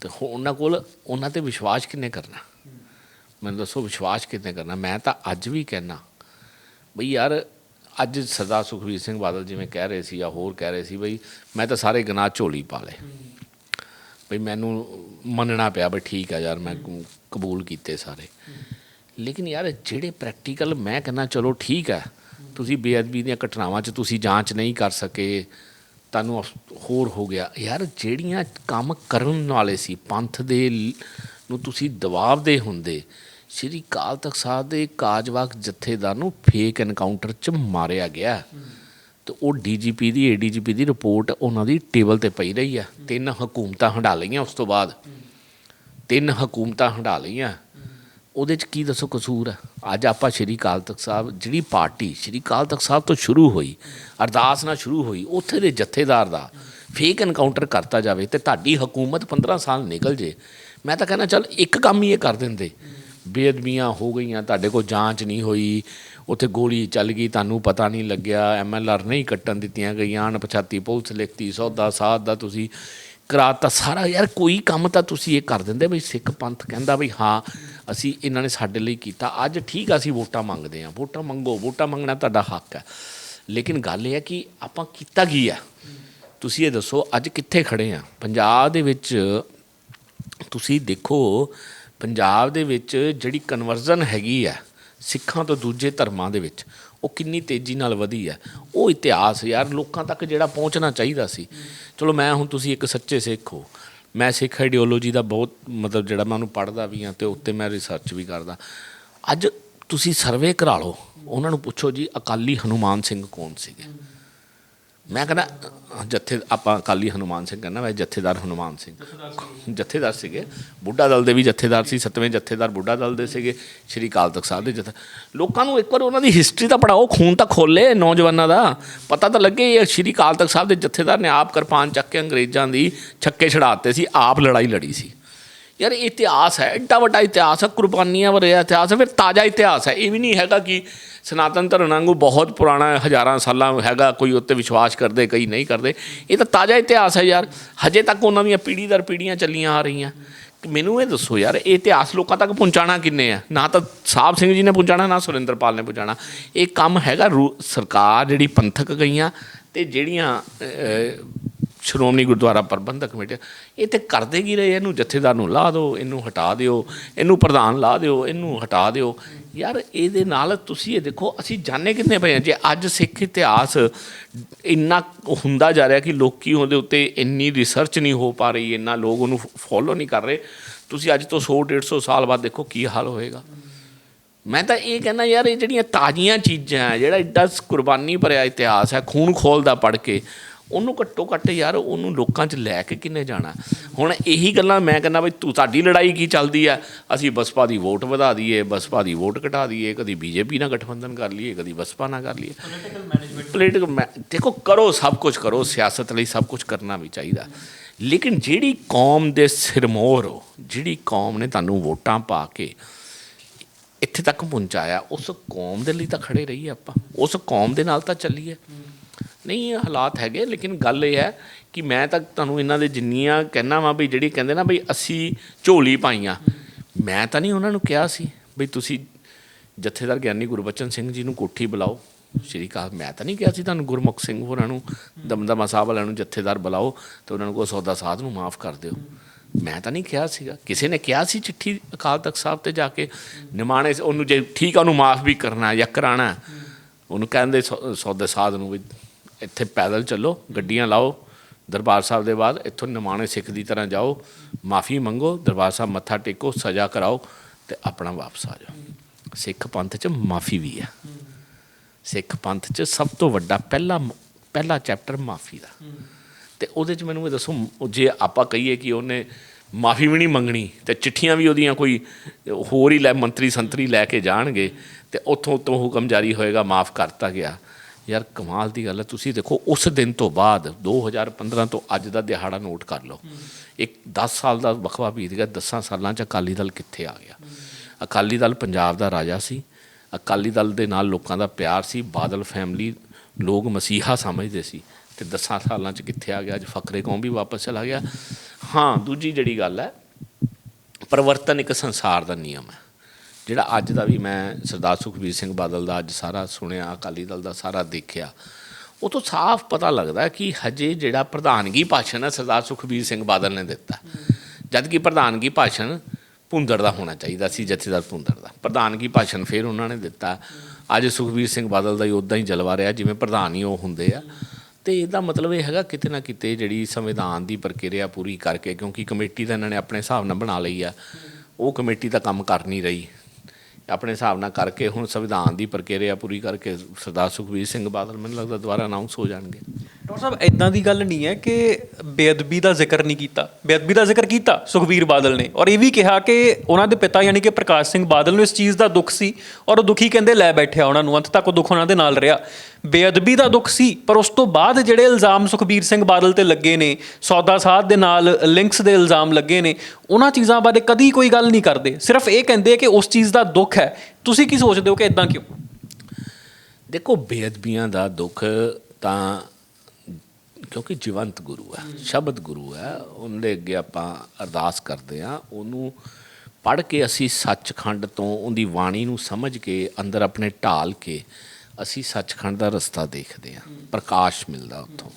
ਤੇ ਉਹਨਾਂ ਕੋਲ ਉਹਨਾਂ ਤੇ ਵਿਸ਼ਵਾਸ ਕਿੰਨੇ ਕਰਨਾ? ਮੈਨੂੰ ਦੱਸੋ ਵਿਸ਼ਵਾਸ ਕਿੰਨੇ ਕਰਨਾ? ਮੈਂ ਤਾਂ ਅੱਜ ਵੀ ਕਹਿਣਾ ਬਈ ਯਾਰ ਅੱਜ ਸਰਦਾਰ ਸੁਖਬੀਰ ਸਿੰਘ ਬਾਦਲ ਜਿਵੇਂ ਕਹਿ ਰਹੇ ਸੀ ਜਾਂ ਹੋਰ ਕਹਿ ਰਹੇ ਸੀ, ਬਈ ਮੈਂ ਤਾਂ ਸਾਰੇ ਗਨਾਹ ਝੋਲੀ ਪਾ ਲਏ। ਬਈ ਮੈਨੂੰ ਮੰਨਣਾ ਪਿਆ ਵੀ ਠੀਕ ਆ ਯਾਰ, ਮੈਂ ਕਬੂਲ ਕੀਤੇ ਸਾਰੇ। ਲੇਕਿਨ ਯਾਰ ਜਿਹੜੇ ਪ੍ਰੈਕਟੀਕਲ ਮੈਂ ਕਹਿੰਦਾ, ਚਲੋ ਠੀਕ ਹੈ ਤੁਸੀਂ ਬੇਅਦਬੀ ਦੀਆਂ ਘਟਨਾਵਾਂ 'ਚ ਤੁਸੀਂ ਜਾਂਚ ਨਹੀਂ ਕਰ ਸਕੇ, ਤੁਹਾਨੂੰ ਹੋਰ ਹੋ ਗਿਆ। ਯਾਰ ਜਿਹੜੀਆਂ ਕੰਮ ਕਰਨ ਵਾਲੇ ਸੀ, ਪੰਥ ਦੇ ਨੂੰ ਤੁਸੀਂ ਦਬਾਅ ਦੇ ਹੁੰਦੇ, ਸ਼੍ਰੀ ਕਾਲ ਤਖਤ ਸਾਹਿਬ ਦੇ ਕਾਜਵਾਕ ਜਥੇਦਾਰ ਨੂੰ ਫੇਕ ਐਨਕਾਊਂਟਰ 'ਚ ਮਾਰਿਆ ਗਿਆ। ਤੇ ਉਹ ਡੀਜੀਪੀ ਦੀ, ਏਡੀਜੀਪੀ ਦੀ ਰਿਪੋਰਟ ਉਹਨਾਂ ਦੀ ਟੇਬਲ ਤੇ ਪਈ ਰਹੀ ਆ। ਤਿੰਨ ਹਕੂਮਤਾਂ ਹੰਡਾ ਲਈਆਂ ਉਸ ਤੋਂ ਬਾਅਦ। ਤਿੰਨ ਹਕੂਮਤਾਂ ਹੰਡਾ ਲਈਆਂ। ਉਹਦੇ ਚ ਕੀ ਦੱਸੋ ਕਸੂਰ ਹੈ ਅੱਜ ਆਪਾਂ ਸ਼੍ਰੀ ਅਕਾਲ ਤਖਤ ਸਾਹਿਬ, ਜਿਹੜੀ ਪਾਰਟੀ ਸ਼੍ਰੀ ਅਕਾਲ ਤਖਤ ਸਾਹਿਬ ਤੋਂ ਸ਼ੁਰੂ ਹੋਈ, ਅਰਦਾਸ ਨਾਲ ਸ਼ੁਰੂ ਹੋਈ, ਉੱਥੇ ਦੇ ਜਥੇਦਾਰ ਦਾ ਫੇਕ ਐਨਕਾਊਂਟਰ ਕਰਤਾ ਜਾਵੇ ਤੇ ਤੁਹਾਡੀ ਹਕੂਮਤ 15 ਸਾਲ ਨਿਕਲ ਜੇ। ਮੈਂ ਤਾਂ ਕਹਿੰਦਾ, ਚੱਲ ਇੱਕ ਕੰਮ ਹੀ ਇਹ ਕਰ ਦਿੰਦੇ। ਬੇਅਦਬੀਆਂ ਹੋ ਗਈਆਂ, ਤੁਹਾਡੇ ਕੋਲ ਜਾਂਚ ਨਹੀਂ ਹੋਈ, ਉੱਥੇ ਗੋਲੀ ਚੱਲ ਗਈ, ਤੁਹਾਨੂੰ ਪਤਾ ਨਹੀਂ ਲੱਗਿਆ ਐਮਐਲਆਰ ਨਹੀਂ ਕੱਟਣ ਦਿੱਤੀਆਂ ਗਈਆਂ, ਅਣਪਛਾਤੀ ਪੁਲਿਸ ਲਿਖਤੀ, ਸੌਦਾ ਸਾਧ ਦਾ ਤੁਸੀਂ ਕਰਾਤਾ ਸਾਰਾ, ਯਾਰ ਕੋਈ ਕੰਮ ਤਾਂ ਤੁਸੀਂ ਇਹ ਕਰ ਦਿੰਦੇ ਬਈ, ਸਿੱਖ ਪੰਥ ਕਹਿੰਦਾ ਬਈ ਹਾਂ, ਅਸੀਂ ਇਹਨਾਂ ਨੇ ਸਾਡੇ ਲਈ ਕੀਤਾ, ਅੱਜ ਠੀਕ ਅਸੀਂ ਵੋਟਾਂ ਮੰਗਦੇ ਹਾਂ, ਵੋਟਾਂ ਮੰਗੋ, ਵੋਟਾਂ ਮੰਗਣਾ ਤੁਹਾਡਾ ਹੱਕ ਹੈ। ਲੇਕਿਨ ਗੱਲ ਇਹ ਹੈ ਕਿ ਆਪਾਂ ਕੀਤਾ ਕੀ ਹੈ? ਤੁਸੀਂ ਇਹ ਦੱਸੋ, ਅੱਜ ਕਿੱਥੇ ਖੜੇ ਆ ਪੰਜਾਬ ਦੇ ਵਿੱਚ ਤੁਸੀਂ ਦੇਖੋ ਪੰਜਾਬ ਦੇ ਵਿੱਚ ਜਿਹੜੀ ਕਨਵਰਜ਼ਨ ਹੈਗੀ ਆ, ਸਿੱਖਾਂ ਤੋਂ ਦੂਜੇ ਧਰਮਾਂ ਦੇ ਵਿੱਚ, ਉਹ ਕਿੰਨੀ ਤੇਜ਼ੀ ਨਾਲ ਵਧੀ ਹੈ ਉਹ ਇਤਿਹਾਸ ਯਾਰ ਲੋਕਾਂ ਤੱਕ ਜਿਹੜਾ ਪਹੁੰਚਣਾ ਚਾਹੀਦਾ ਸੀ। ਚਲੋ ਮੈਂ ਹੁਣ ਤੁਸੀਂ ਇੱਕ ਸੱਚੇ ਸਿੱਖ ਹੋ। ਮੈਂ ਸਿੱਖ ਆਈਡੀਓਲੋਜੀ ਦਾ ਬਹੁਤ ਮਤਲਬ ਜਿਹੜਾ ਮੈਂ ਉਹਨੂੰ ਪੜ੍ਹਦਾ ਵੀ ਹਾਂ ਤੇ ਉੱਤੇ ਮੈਂ ਰਿਸਰਚ ਵੀ ਕਰਦਾ। ਅੱਜ ਤੁਸੀਂ ਸਰਵੇ ਕਰਾ ਲਓ, ਉਹਨਾਂ ਨੂੰ ਪੁੱਛੋ ਜੀ, ਅਕਾਲੀ ਹਨੂਮਾਨ ਸਿੰਘ ਕੌਣ ਸੀਗੇ? ਮੈਂ ਕਹਿੰਦਾ, ਜੱਥੇ, ਆਪਾਂ ਅਕਾਲੀ ਹਨੂਮਾਨ ਸਿੰਘ ਕਹਿੰਦਾ, ਮੈਂ ਜੱਥੇਦਾਰ ਹਨੂਮਾਨ ਸਿੰਘ। ਜੱਥੇਦਾਰ ਸੀਗੇ, ਬੁੱਢਾ ਦਲ ਦੇ ਵੀ ਜੱਥੇਦਾਰ ਸੀ, ਸਤਵੇਂ ਜੱਥੇਦਾਰ ਬੁੱਢਾ ਦਲ ਦੇ ਸੀਗੇ, ਸ਼੍ਰੀ ਅਕਾਲ ਤਖਤ ਸਾਹਿਬ ਦੇ ਜਥੇ, ਲੋਕਾਂ ਨੂੰ ਇੱਕ ਵਾਰ ਉਹਨਾਂ ਦੀ ਹਿਸਟਰੀ ਤਾਂ ਪੜਾਓ ਖੂਨ ਤਾਂ ਖੋਲੇ ਨੌਜਵਾਨਾਂ ਦਾ। ਪਤਾ ਤਾਂ ਲੱਗੇ ਇਹ ਸ਼੍ਰੀ ਅਕਾਲ ਤਖਤ ਸਾਹਿਬ ਦੇ ਜੱਥੇਦਾਰ ਨੇ ਆਪ ਕਿਰਪਾਨ ਚੱਕ ਕੇ ਅੰਗਰੇਜ਼ਾਂ ਦੀ ਛੱਕੇ ਛੜਾਤੇ ਸੀ, ਆਪ ਲੜਾਈ ਲੜੀ ਸੀ। ਯਾਰ, ਇਹ ਇਤਿਹਾਸ ਹੈ, ਐਡਾ ਵੱਡਾ ਇਤਿਹਾਸ ਹੈ, ਕੁਰਬਾਨੀਆਂ ਭਰਿਆ ਇਤਿਹਾਸ ਹੈ, ਫਿਰ ਤਾਜ਼ਾ ਇਤਿਹਾਸ ਹੈ। ਇਹ ਵੀ ਨਹੀਂ ਹੈਗਾ ਕਿ ਸਨਾਤਨ ਧਰਮ ਵਾਂਗੂ ਬਹੁਤ ਪੁਰਾਣਾ ਹਜ਼ਾਰਾਂ ਸਾਲਾਂ ਹੈਗਾ, ਕੋਈ ਉੱਤੇ ਵਿਸ਼ਵਾਸ ਕਰਦੇ, ਕਈ ਨਹੀਂ ਕਰਦੇ। ਇਹ ਤਾਂ ਤਾਜ਼ਾ ਇਤਿਹਾਸ ਹੈ ਯਾਰ, ਹਜੇ ਤੱਕ ਉਹਨਾਂ ਦੀਆਂ ਪੀੜ੍ਹੀ ਦਰ ਪੀੜ੍ਹੀਆਂ ਚੱਲੀਆਂ ਆ ਰਹੀਆਂ। ਮੈਨੂੰ ਇਹ ਦੱਸੋ ਯਾਰ, ਇਹ ਇਤਿਹਾਸ ਲੋਕਾਂ ਤੱਕ ਪਹੁੰਚਾਣਾ ਕਿੰਨੇ ਆ? ਨਾ ਤਾਂ ਸਾਹਿਬ ਸਿੰਘ ਜੀ ਨੇ ਪਹੁੰਚਾਣਾ ਨਾ ਸੁਰਿੰਦਰਪਾਲ ਨੇ ਪਹੁੰਚਾਣਾ ਇਹ ਕੰਮ ਹੈਗਾ ਰੂ- ਸਰਕਾਰ ਜਿਹੜੀ ਪੰਥਕ ਗਈਆਂ ਤੇ ਜਿਹੜੀਆਂ ਸ਼੍ਰੋਮਣੀ ਗੁਰਦੁਆਰਾ ਪ੍ਰਬੰਧਕ ਕਮੇਟੀ, ਇਹ ਤੇ ਕਰਦੇ ਕੀ ਰਹੇ? ਇਹਨੂੰ ਜਥੇਦਾਰ ਨੂੰ ਲਾ ਦਿਓ, ਇਹਨੂੰ ਹਟਾ ਦਿਓ, ਇਹਨੂੰ ਪ੍ਰਧਾਨ ਲਾ ਦਿਓ, ਇਹਨੂੰ ਹਟਾ ਦਿਓ। ਯਾਰ, ਇਹਦੇ ਨਾਲ ਤੁਸੀਂ ਇਹ ਦੇਖੋ, ਅਸੀਂ ਜਾਣੇ ਕਿੰਨੇ ਪਏ ਹਾਂ? ਜੇ ਅੱਜ ਸਿੱਖ ਇਤਿਹਾਸ ਇੰਨਾ ਹੁੰਦਾ ਜਾ ਰਿਹਾ ਕਿ ਲੋਕੀ ਉਹਦੇ ਉੱਤੇ ਇੰਨੀ ਰਿਸਰਚ ਨਹੀਂ ਹੋ ਪਾ ਰਹੀ, ਇੰਨਾ ਲੋਕ ਉਹਨੂੰ ਫੋਲੋ ਨਹੀਂ ਕਰ ਰਹੇ, ਤੁਸੀਂ ਅੱਜ ਤੋਂ 100 150 ਸਾਲ ਬਾਅਦ ਦੇਖੋ ਕੀ ਹਾਲ ਹੋਏਗਾ। ਮੈਂ ਤਾਂ ਇਹ ਕਹਿੰਦਾ ਯਾਰ, ਇਹ ਜਿਹੜੀਆਂ ਤਾਜ਼ੀਆਂ ਚੀਜ਼ਾਂ ਹੈ ਜਿਹੜਾ ਐਡਾ ਕੁਰਬਾਨੀ ਭਰਿਆ ਇਤਿਹਾਸ ਹੈ, ਖੂਨ ਖੋਲਦਾ ਪੜ ਕੇ ਉਹਨੂੰ ਘੱਟੋ ਘੱਟ ਯਾਰ ਉਹਨੂੰ ਲੋਕਾਂ 'ਚ ਲੈ ਕੇ ਕਿੰਨੇ ਜਾਣਾ? ਹੁਣ ਇਹੀ ਗੱਲਾਂ ਮੈਂ ਕਹਿੰਦਾ ਬਈ ਤੂੰ ਸਾਡੀ ਲੜਾਈ ਕੀ ਚੱਲਦੀ ਆ? ਅਸੀਂ ਬਸਪਾ ਦੀ ਵੋਟ ਵਧਾ ਦਈਏ ਬਸਪਾ ਦੀ ਵੋਟ ਘਟਾ ਦਈਏ ਕਦੀ ਬੀਜੇਪੀ ਨਾਲ ਗਠਬੰਧਨ ਕਰ ਲਈਏ ਕਦੀ ਬਸਪਾ ਨਾਲ ਕਰ ਲਈਏ। ਪੋਲੀਟੀਕਲ ਦੇਖੋ ਕਰੋ ਸਭ ਕੁਝ ਕਰੋ ਸਿਆਸਤ ਲਈ ਸਭ ਕੁਝ ਕਰਨਾ ਵੀ ਚਾਹੀਦਾ। ਲੇਕਿਨ ਜਿਹੜੀ ਕੌਮ ਦੇ ਸਿਰਮੌਰ ਹੋ ਜਿਹੜੀ ਕੌਮ ਨੇ ਤੁਹਾਨੂੰ ਵੋਟਾਂ ਪਾ ਕੇ ਇੱਥੇ ਤੱਕ ਪਹੁੰਚਾਇਆ ਉਸ ਕੌਮ ਦੇ ਲਈ ਤਾਂ ਖੜੇ ਰਹੀਏ ਆਪਾਂ। ਉਸ ਕੌਮ ਦੇ ਨਾਲ ਤਾਂ ਚੱਲੀਏ। ਨਹੀਂ ਇਹ ਹਾਲਾਤ ਹੈਗੇ, ਲੇਕਿਨ ਗੱਲ ਇਹ ਹੈ ਕਿ ਮੈਂ ਤਾਂ ਤੁਹਾਨੂੰ ਇਹਨਾਂ ਦੇ ਜਿੰਨੀਆਂ ਕਹਿਣਾ ਵਾਂ ਵੀ ਜਿਹੜੀ ਕਹਿੰਦੇ ਨਾ ਵੀ ਅਸੀਂ ਝੋਲੀ ਪਾਈਆਂ, ਮੈਂ ਤਾਂ ਨਹੀਂ ਉਹਨਾਂ ਨੂੰ ਕਿਹਾ ਸੀ ਵੀ ਤੁਸੀਂ ਜਥੇਦਾਰ ਗਿਆਨੀ ਗੁਰਬਚਨ ਸਿੰਘ ਜੀ ਨੂੰ ਕੋਠੀ ਬੁਲਾਓ। ਸ਼੍ਰੀ ਕਾਲ ਮੈਂ ਤਾਂ ਨਹੀਂ ਕਿਹਾ ਸੀ ਤੁਹਾਨੂੰ ਗੁਰਮੁਖ ਸਿੰਘ ਹੋਰਾਂ ਨੂੰ, ਦਮਦਮਾ ਸਾਹਿਬ ਵਾਲਿਆਂ ਨੂੰ ਜਥੇਦਾਰ ਬੁਲਾਓ ਤੇ ਉਹਨਾਂ ਨੂੰ ਕੋ ਸੌਦਾ ਸਾਧ ਨੂੰ ਮਾਫ ਕਰ ਦਿਓ। ਮੈਂ ਤਾਂ ਨਹੀਂ ਕਿਹਾ ਸੀਗਾ। ਕਿਸੇ ਨੇ ਕਿਹਾ ਸੀ ਚਿੱਠੀ ਅਕਾਲ ਤਖਤ ਸਾਹਿਬ ਤੇ ਜਾ ਕੇ, ਨਿਮਾਣੇ ਉਹਨੂੰ ਜੇ ਠੀਕ ਆ ਉਹਨੂੰ ਮਾਫ ਵੀ ਕਰਨਾ ਜਾਂ ਕਰਾਣਾ ਉਹਨੂੰ ਕਹਿੰਦੇ ਸੌ- ਸੌਦੇ ਸਾਧ ਨੂੰ ਵੀ ਇੱਥੇ ਪੈਦਲ ਚੱਲੋ, ਗੱਡੀਆਂ ਲਾਓ, ਦਰਬਾਰ ਸਾਹਿਬ ਦੇ ਬਾਅਦ ਇੱਥੋਂ ਨਿਮਾਣੇ ਸਿੱਖ ਦੀ ਤਰ੍ਹਾਂ ਜਾਓ, ਮਾਫੀ ਮੰਗੋ, ਦਰਬਾਰ ਸਾਹਿਬ ਮੱਥਾ ਟੇਕੋ, ਸਜ਼ਾ ਕਰਾਓ ਤੇ ਆਪਣਾ ਵਾਪਸ ਆ ਜਾਓ। ਸਿੱਖ ਪੰਥ 'ਚ ਮਾਫੀ ਵੀ ਹੈ। ਸਿੱਖ ਪੰਥ 'ਚ ਸਭ ਤੋਂ ਵੱਡਾ ਪਹਿਲਾ ਪਹਿਲਾ ਚੈਪਟਰ ਮਾਫੀ ਦਾ। ਤੇ ਉਹਦੇ 'ਚ ਮੈਨੂੰ ਇਹ ਦੱਸੋ ਜੇ ਆਪਾਂ ਕਹੀਏ ਕਿ ਉਹਨੇ ਮਾਫੀ ਵੀ ਨਹੀਂ ਮੰਗਣੀ, ਤੇ ਚਿੱਠੀਆਂ ਵੀ ਉਹਦੀਆਂ ਕੋਈ ਹੋਰ ਹੀ ਲੈ ਮੰਤਰੀ ਸੰਤਰੀ ਲੈ ਕੇ ਜਾਣਗੇ, ਤੇ ਉੱਥੋਂ ਉੱਤੋਂ ਹੁਕਮ ਜਾਰੀ ਹੋਏਗਾ, ਮਾਫ ਕਰਤਾ ਗਿਆ। ਯਾਰ ਕਮਾਲ ਦੀ ਗੱਲ ਹੈ, ਤੁਸੀਂ ਦੇਖੋ, ਉਸ ਦਿਨ ਤੋਂ ਬਾਅਦ 2015 ਤੋਂ ਅੱਜ ਦਾ ਦਿਹਾੜਾ ਨੋਟ ਕਰ ਲਓ। ਇੱਕ 10 ਸਾਲ ਦਾ ਵਕਫਾ ਬੀਤ ਗਿਆ 10 ਸਾਲਾਂ 'ਚ ਅਕਾਲੀ ਦਲ ਕਿੱਥੇ ਆ ਗਿਆ? ਅਕਾਲੀ ਦਲ ਪੰਜਾਬ ਦਾ ਰਾਜਾ ਸੀ। ਅਕਾਲੀ ਦਲ ਦੇ ਨਾਲ ਲੋਕਾਂ ਦਾ ਪਿਆਰ ਸੀ, ਬਾਦਲ ਫੈਮਿਲੀ ਲੋਕ ਮਸੀਹਾ ਸਮਝਦੇ ਸੀ। ਤੇ 10 ਸਾਲਾਂ 'ਚ ਕਿੱਥੇ ਆ ਗਿਆ? ਅੱਜ ਫਕਰੇ ਕੌਮ ਵੀ ਵਾਪਸ ਚਲਾ ਗਿਆ। ਹਾਂ, ਦੂਜੀ ਜਿਹੜੀ ਗੱਲ ਹੈ, ਪਰਿਵਰਤਨ ਇੱਕ ਸੰਸਾਰ ਦਾ ਨਿਯਮ ਹੈ। ਜਿਹੜਾ ਅੱਜ ਦਾ ਵੀ ਮੈਂ ਸਰਦਾਰ ਸੁਖਬੀਰ ਸਿੰਘ ਬਾਦਲ ਦਾ ਅੱਜ ਸਾਰਾ ਸੁਣਿਆ, ਅਕਾਲੀ ਦਲ ਦਾ ਸਾਰਾ ਦੇਖਿਆ, ਉਹ ਤੋਂ ਸਾਫ਼ ਪਤਾ ਲੱਗਦਾ ਕਿ ਹਜੇ ਜਿਹੜਾ ਪ੍ਰਧਾਨਗੀ ਭਾਸ਼ਣ ਹੈ ਸਰਦਾਰ ਸੁਖਬੀਰ ਸਿੰਘ ਬਾਦਲ ਨੇ ਦਿੱਤਾ। ਜਦ ਕਿ ਪ੍ਰਧਾਨਗੀ ਭਾਸ਼ਣ ਭੁੰਦੜ ਦਾ ਹੋਣਾ ਚਾਹੀਦਾ ਸੀ, ਜਥੇਦਾਰ ਭੁੰਦੜ ਦਾ। ਪ੍ਰਧਾਨਗੀ ਭਾਸ਼ਣ ਫਿਰ ਉਹਨਾਂ ਨੇ ਦਿੱਤਾ। ਅੱਜ ਸੁਖਬੀਰ ਸਿੰਘ ਬਾਦਲ ਦਾ ਹੀ ਉਦਾਂ ਹੀ ਜਲਵਾ ਰਿਹਾ, ਜਿਵੇਂ ਪ੍ਰਧਾਨ ਹੀ ਉਹ ਹੁੰਦੇ ਆ। ਤੇ ਇਹਦਾ ਮਤਲਬ ਇਹ ਹੈਗਾ ਕਿਤੇ ਨਾ ਕਿਤੇ ਜਿਹੜੀ ਸੰਵਿਧਾਨ ਦੀ ਪ੍ਰਕਿਰਿਆ ਪੂਰੀ ਕਰਕੇ, ਕਿਉਂਕਿ ਕਮੇਟੀ ਤਾਂ ਇਹਨਾਂ ਨੇ ਆਪਣੇ ਹਿਸਾਬ ਨਾਲ ਬਣਾ ਲਈ ਆ, ਉਹ ਕਮੇਟੀ ਤਾਂ ਕੰਮ ਕਰ ਨਹੀਂ ਰਹੀ। ਆਪਣੇ ਹਿਸਾਬ ਨਾਲ ਕਰਕੇ ਹੁਣ ਸੰਵਿਧਾਨ ਦੀ ਪ੍ਰਕਿਰਿਆ ਪੂਰੀ ਕਰਕੇ ਸਰਦਾਰ ਸੁਖਬੀਰ ਸਿੰਘ ਬਾਦਲ ਮੈਨੂੰ ਲੱਗਦਾ ਦੁਬਾਰਾ ਅਨਾਉਂਸ ਹੋ ਜਾਣਗੇ। ਡਾਕਟਰ ਸਾਹਿਬ ਇਦਾਂ ਦੀ ਗੱਲ ਨਹੀਂ ਹੈ ਕਿ ਬੇਅਦਬੀ ਦਾ ਜ਼ਿਕਰ ਨਹੀਂ ਕੀਤਾ। ਬੇਅਦਬੀ ਦਾ ਜ਼ਿਕਰ ਕੀਤਾ ਸੁਖਬੀਰ ਬਾਦਲ ਨੇ। ਔਰ ਇਹ ਵੀ ਕਿਹਾ ਕਿ ਉਹਨਾਂ ਦੇ ਪਿਤਾ ਯਾਨੀ ਕਿ ਪ੍ਰਕਾਸ਼ ਸਿੰਘ ਬਾਦਲ ਨੂੰ ਇਸ ਚੀਜ਼ ਦਾ ਦੁੱਖ ਸੀ ਔਰ ਉਹ ਦੁਖੀ ਕਹਿੰਦੇ ਲੈ ਬੈਠਿਆ ਉਹਨਾਂ ਨੂੰ। ਅੰਤ ਤੱਕ ਉਹ ਦੁੱਖ ਉਹਨਾਂ ਦੇ ਨਾਲ ਰਿਹਾ। ਬੇਅਦਬੀ ਦਾ ਦੁੱਖ ਸੀ, ਪਰ ਉਸ ਤੋਂ ਬਾਅਦ ਜਿਹੜੇ ਇਲਜ਼ਾਮ ਸੁਖਬੀਰ ਸਿੰਘ ਬਾਦਲ ਤੇ ਲੱਗੇ ਨੇ, ਸੌਦਾ ਸਾਧ ਦੇ ਨਾਲ ਲਿੰਕਸ ਦੇ ਇਲਜ਼ਾਮ ਲੱਗੇ ਨੇ, ਉਹਨਾਂ ਚੀਜ਼ਾਂ ਬਾਰੇ ਕਦੀ ਕੋਈ ਗੱਲ ਨਹੀਂ ਕਰਦੇ। ਸਿਰਫ ਇਹ ਕਹਿੰਦੇ ਕਿ ਉਸ ਚੀਜ਼ ਦਾ ਦੁੱਖ ਹੈ। ਤੁਸੀਂ ਕੀ ਸੋਚਦੇ ਹੋ ਕਿ ਇਦਾਂ ਕਿਉਂ? ਦੇਖੋ, ਬੇਅਦਬੀਆਂ ਦਾ ਦੁੱਖ ਤਾਂ ਕਿਉਂਕਿ ਜੀਵੰਤ ਗੁਰੂ ਹੈ, ਸ਼ਬਦ ਗੁਰੂ ਹੈ, ਉਹਦੇ ਅੱਗੇ ਆਪਾਂ ਅਰਦਾਸ ਕਰਦੇ ਆ ਉਹਨੂੰ ਪੜ੍ਹ ਕੇ ਅਸੀਂ ਸੱਚਖੰਡ ਤੋਂ ਉਹਦੀ ਬਾਣੀ ਨੂੰ ਸਮਝ ਕੇ ਅੰਦਰ ਆਪਣੇ ਢਾਲ ਕੇ ਅਸੀਂ ਸੱਚਖੰਡ ਦਾ ਰਸਤਾ ਦੇਖਦੇ ਆ ਪ੍ਰਕਾਸ਼ ਮਿਲਦਾ ਉੱਥੋਂ।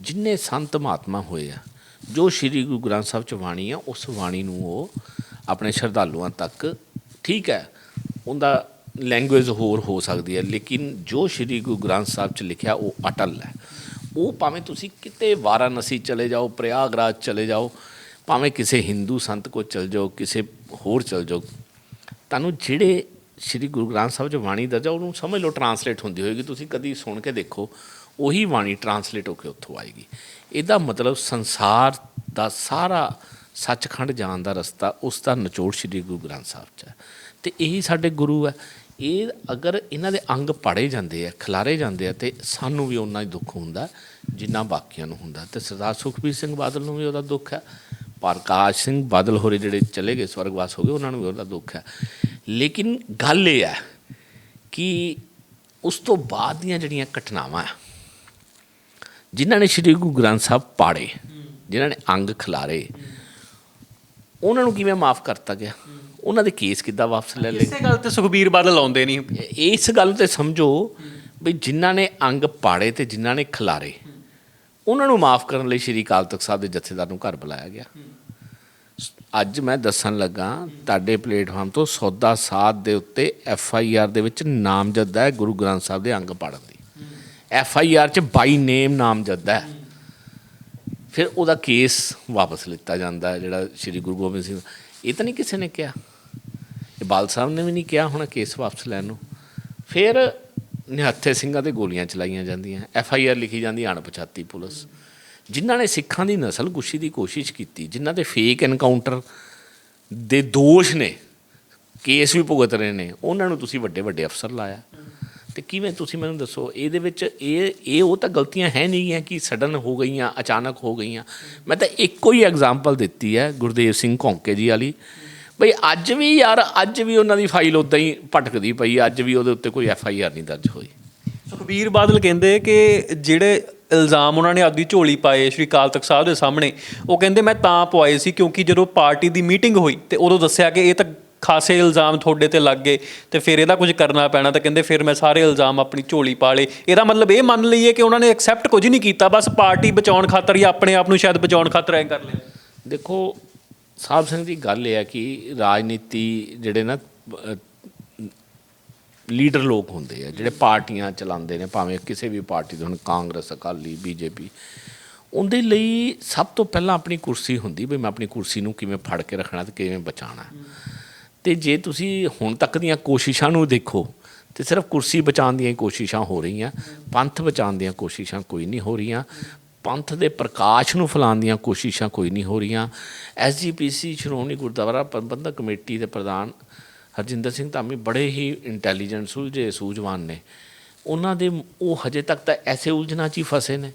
ਜਿੰਨੇ ਸੰਤ ਮਹਾਤਮਾ ਹੋਏ ਆ, ਜੋ ਸ੍ਰੀ ਗੁਰੂ ਗ੍ਰੰਥ ਸਾਹਿਬ ਚ ਬਾਣੀ ਆ, ਉਸ ਬਾਣੀ ਨੂੰ ਉਹ ਆਪਣੇ ਸ਼ਰਧਾਲੂਆਂ ਤੱਕ ਠੀਕ ਹੈ, ਉਹਦਾ ਲੈਂਗੁਏਜ ਹੋਰ ਹੋ ਸਕਦੀ ਹੈ, ਲੇਕਿਨ ਜੋ ਸ੍ਰੀ ਗੁਰੂ ਗ੍ਰੰਥ ਸਾਹਿਬ ਚ ਲਿਖਿਆ ਉਹ ਅਟਲ ਹੈ। ਉਹ ਭਾਵੇਂ ਤੁਸੀਂ ਕਿਤੇ ਵਾਰਾਣਸੀ ਚਲੇ ਜਾਓ, ਪ੍ਰਯਾਗਰਾਜ ਚਲੇ ਜਾਓ, ਭਾਵੇਂ ਕਿਸੇ ਹਿੰਦੂ ਸੰਤ ਕੋ ਚਲ ਜਾਓ, ਕਿਸੇ ਹੋਰ ਚਲ ਜਾਓ, ਤੁਹਾਨੂੰ ਜਿਹੜੇ ਸ੍ਰੀ ਗੁਰੂ ਗ੍ਰੰਥ ਸਾਹਿਬ ਚ ਬਾਣੀ ਦਰਜਾ ਉਹਨੂੰ ਸਮਝ ਲਓ ਟਰਾਂਸਲੇਟ ਹੁੰਦੀ ਹੋਏਗੀ, ਤੁਸੀਂ ਕਦੀ ਸੁਣ ਕੇ ਦੇਖੋ, ਉਹੀ ਬਾਣੀ ਟਰਾਂਸਲੇਟ ਹੋ ਕੇ ਉੱਥੋਂ ਆਏਗੀ। ਇਹਦਾ ਮਤਲਬ ਸੰਸਾਰ ਦਾ ਸਾਰਾ ਸੱਚਖੰਡ ਜਾਣ ਦਾ ਰਸਤਾ, ਉਸ ਦਾ ਨਿਚੋੜ ਸ੍ਰੀ ਗੁਰੂ ਗ੍ਰੰਥ ਸਾਹਿਬ ਚ ਹੈ। ਤੇ ਇਹੀ ਸਾਡੇ ਗੁਰੂ ਹੈ। ਇਹ ਅਗਰ ਇਹਨਾਂ ਦੇ ਅੰਗ ਪਾੜੇ ਜਾਂਦੇ ਆ, ਖਿਲਾਰੇ ਜਾਂਦੇ ਆ, ਤੇ ਸਾਨੂੰ ਵੀ ਉਹਨਾਂ ਹੀ ਦੁੱਖ ਹੁੰਦਾ, ਜਿੰਨਾ ਬਾਕੀਆਂ ਨੂੰ ਹੁੰਦਾ। ਤੇ ਸਰਦਾਰ ਸੁਖਬੀਰ ਸਿੰਘ ਬਾਦਲ ਨੂੰ ਵੀ ਉਹਦਾ ਦੁੱਖ ਹੈ ਪ੍ਰਕਾਸ਼ ਸਿੰਘ ਬਾਦਲ ਹੋਰੇ ਜਿਹੜੇ ਚਲੇ ਗਏ, ਸਵਰਗਵਾਸ ਹੋ ਗਏ, ਉਹਨਾਂ ਨੂੰ ਵੀ ਉਹਦਾ ਦੁੱਖ ਹੈ ਲੇਕਿਨ ਗੱਲ ਇਹ ਹੈ ਕਿ ਉਸ ਤੋਂ ਬਾਅਦ ਦੀਆਂ ਜਿਹੜੀਆਂ ਘਟਨਾਵਾਂ ਜਿਨ੍ਹਾਂ ਨੇ ਸ੍ਰੀ ਗੁਰੂ ਗ੍ਰੰਥ ਸਾਹਿਬ ਪਾੜੇ, ਜਿਨ੍ਹਾਂ ਨੇ ਅੰਗ ਖਿਲਾਰੇ, ਉਹਨਾਂ ਨੂੰ ਕਿਵੇਂ ਮਾਫ ਕਰਤਾ ਗਿਆ? ਉਹਨਾਂ ਦੇ ਕੇਸ ਕਿੱਦਾਂ ਵਾਪਸ ਲੈ ਲਏ? ਇਸੇ ਗੱਲ ਤੇ ਸੁਖਬੀਰ ਬਾਦਲ ਆਉਂਦੇ ਨਹੀਂ। ਇਸ ਗੱਲ ਤੇ ਸਮਝੋ ਵੀ ਜਿਨ੍ਹਾਂ ਨੇ ਅੰਗ ਪਾੜੇ ਤੇ ਜਿਨ੍ਹਾਂ ਨੇ ਖਿਲਾਰੇ ਉਹਨਾਂ ਨੂੰ ਮਾਫ ਕਰਨ ਲਈ ਸ਼੍ਰੀ ਅਕਾਲ ਤਖਤ ਸਾਹਿਬ ਦੇ ਜਥੇਦਾਰ ਨੂੰ ਘਰ ਬੁਲਾਇਆ ਗਿਆ। ਅੱਜ ਮੈਂ ਦੱਸਣ ਲੱਗਾ ਤੁਹਾਡੇ ਪਲੇਟਫਾਰਮ ਤੋਂ ਸੌਦਾ ਸਾਧ ਦੇ ਉੱਤੇ ਐਫ ਆਈ ਆਰ ਦੇ ਵਿੱਚ ਨਾਮਜ਼ਦ ਹੈ ਗੁਰੂ ਗ੍ਰੰਥ ਸਾਹਿਬ ਦੇ ਅੰਗ ਪਾੜਨ ਦੀ। ਐਫ ਆਈ ਆਰ ਚ ਬਾਈ ਨੇਮ ਨਾਮਜ਼ਦ ਹੈ। ਫਿਰ ਉਹਦਾ ਕੇਸ ਵਾਪਸ ਲਿੱਤਾ ਜਾਂਦਾ ਹੈ ਜਿਹੜਾ ਸ਼੍ਰੀ ਗੁਰੂ ਗੋਬਿੰਦ ਸਿੰਘ ਇਹ ਤਾਂ ਨਹੀਂ ਕਿਸੇ ਨੇ ਕਿਹਾ। ਇਹ ਬਾਲ ਸਾਹਿਬ ਨੇ ਵੀ ਨਹੀਂ ਕਿਹਾ ਹੁਣ ਕੇਸ ਵਾਪਸ ਲੈਣ ਨੂੰ। ਫਿਰ ਨਿਹੱਥੇ ਸਿੰਘਾਂ ਤੇ ਗੋਲੀਆਂ ਚਲਾਈਆਂ ਜਾਂਦੀਆਂ, ਐਫ ਆਈ ਆਰ ਲਿਖੀ ਜਾਂਦੀ ਅਣਪਛਾਤੀ ਪੁਲਿਸ। ਜਿਨ੍ਹਾਂ ਨੇ ਸਿੱਖਾਂ ਦੀ ਨਸਲ ਕੁਸ਼ੀ ਦੀ ਕੋਸ਼ਿਸ਼ ਕੀਤੀ, ਜਿਨ੍ਹਾਂ ਦੇ ਫੇਕ ਐਨਕਾਊਂਟਰ ਦੇ ਦੋਸ਼ ਨੇ, ਕੇਸ ਵੀ ਭੁਗਤ ਰਹੇ ਨੇ, ਉਹਨਾਂ ਨੂੰ ਤੁਸੀਂ ਵੱਡੇ ਵੱਡੇ ਅਫਸਰ ਲਾਇਆ। ਤੇ ਕਿਵੇਂ ਤੁਸੀਂ ਮੈਨੂੰ ਦੱਸੋ, ਇਹਦੇ ਵਿੱਚ ਇਹ ਇਹ ਉਹ ਤਾਂ ਗਲਤੀਆਂ ਹੈ ਨਹੀਂ ਹੈ ਕਿ ਸਡਨ ਹੋ ਗਈਆਂ, ਅਚਾਨਕ ਹੋ ਗਈਆਂ। ਮੈਂ ਤਾਂ ਇੱਕੋ ਹੀ ਐਗਜ਼ਾਮਪਲ ਦਿੱਤੀ ਹੈ ਗੁਰਦੇਵ ਸਿੰਘ ਘੌਂਕੇ ਜੀ ਵਾਲੀ। ਬਈ ਅੱਜ ਵੀ ਯਾਰ ਅੱਜ ਵੀ ਉਹਨਾਂ ਦੀ ਫਾਈਲ ਉਦਾਂ ਹੀ ਭਟਕਦੀ ਪਈ ਅੱਜ ਵੀ ਉਹਦੇ ਉੱਤੇ ਕੋਈ ਐਫ ਆਈ ਆਰ ਨਹੀਂ ਦਰਜ ਹੋਈ। ਸੁਖਬੀਰ ਬਾਦਲ ਕਹਿੰਦੇ ਕਿ ਜਿਹੜੇ ਇਲਜ਼ਾਮ ਉਹਨਾਂ ਨੇ ਆਪਦੀ ਝੋਲੀ ਪਾਏ ਸ਼੍ਰੀ ਅਕਾਲ ਤਖਤ ਸਾਹਿਬ ਦੇ ਸਾਹਮਣੇ ਉਹ ਕਹਿੰਦੇ ਮੈਂ ਤਾਂ ਪਵਾਏ ਸੀ ਕਿਉਂਕਿ ਜਦੋਂ ਪਾਰਟੀ ਦੀ ਮੀਟਿੰਗ ਹੋਈ ਤੇ ਉਦੋਂ ਦੱਸਿਆ ਕਿ ਇਹ ਤਾਂ ਖਾਸੇ ਇਲਜ਼ਾਮ ਤੁਹਾਡੇ ਤੇ ਲੱਗ ਗਏ ਤੇ ਫਿਰ ਇਹਦਾ ਕੁਝ ਕਰਨਾ ਪੈਣਾ ਤਾਂ ਕਹਿੰਦੇ ਫਿਰ ਮੈਂ ਸਾਰੇ ਇਲਜ਼ਾਮ ਆਪਣੀ ਝੋਲੀ ਪਾ ਲਏ। ਇਹਦਾ ਮਤਲਬ ਇਹ ਮੰਨ ਲਈਏ ਕਿ ਉਹਨਾਂ ਨੇ ਐਕਸੈਪਟ ਕੁਝ ਨਹੀਂ ਕੀਤਾ ਬਸ ਪਾਰਟੀ ਬਚਾਉਣ ਖਾਤਰ ਜਾਂ ਆਪਣੇ ਆਪ ਨੂੰ ਸ਼ਾਇਦ ਬਚਾਉਣ ਖਾਤਰ ਐਂ ਕਰ ਲਿਆ। ਦੇਖੋ ਸਾਹਿਬ ਸਿੰਘ ਦੀ ਗੱਲ ਇਹ ਹੈ ਕਿ ਰਾਜਨੀਤੀ ਜਿਹੜੇ ਨਾ ਲੀਡਰ ਲੋਕ ਹੁੰਦੇ ਆ, ਜਿਹੜੇ ਪਾਰਟੀਆਂ ਚਲਾਉਂਦੇ ਨੇ, ਭਾਵੇਂ ਕਿਸੇ ਵੀ ਪਾਰਟੀ ਦੇ, ਹੁਣ ਕਾਂਗਰਸ, ਅਕਾਲੀ, ਬੀਜੇਪੀ, ਉਹਦੇ ਲਈ ਸਭ ਤੋਂ ਪਹਿਲਾਂ ਆਪਣੀ ਕੁਰਸੀ ਹੁੰਦੀ ਵੀ ਮੈਂ ਆਪਣੀ ਕੁਰਸੀ ਨੂੰ ਕਿਵੇਂ ਫੜ ਕੇ ਰੱਖਣਾ ਤੇ ਕਿਵੇਂ ਬਚਾਉਣਾ। ਤੇ ਜੇ ਤੁਸੀਂ ਹੁਣ ਤੱਕ ਦੀਆਂ ਕੋਸ਼ਿਸ਼ਾਂ ਨੂੰ ਦੇਖੋ, ਤੇ ਸਿਰਫ ਕੁਰਸੀ ਬਚਾਉਣ ਦੀਆਂ ਹੀ ਕੋਸ਼ਿਸ਼ਾਂ ਹੋ ਰਹੀਆਂ, ਪੰਥ ਬਚਾਉਣ ਦੀਆਂ ਕੋਸ਼ਿਸ਼ਾਂ ਕੋਈ ਨਹੀਂ ਹੋ ਰਹੀਆਂ ਪੰਥ ਦੇ ਪ੍ਰਕਾਸ਼ ਨੂੰ ਫੈਲਾਉਣ ਦੀਆਂ ਕੋਸ਼ਿਸ਼ਾਂ ਕੋਈ ਨਹੀਂ ਹੋ ਰਹੀਆਂ। ਐਸਜੀਪੀਸੀ ਸ਼੍ਰੋਮਣੀ ਗੁਰਦੁਆਰਾ ਪ੍ਰਬੰਧਕ ਕਮੇਟੀ ਦੇ ਪ੍ਰਧਾਨ ਹਰਜਿੰਦਰ ਸਿੰਘ ਧਾਮੀ ਬੜੇ ਹੀ ਇੰਟੈਲੀਜੈਂਟ ਸੁਲਝੇ, ਸੂਝਵਾਨ ਨੇ। ਉਹਨਾਂ ਦੇ ਉਹ ਹਜੇ ਤੱਕ ਤਾਂ ਐਸੇ ਉਲਝਣਾ 'ਚ ਹੀ ਫਸੇ ਨੇ।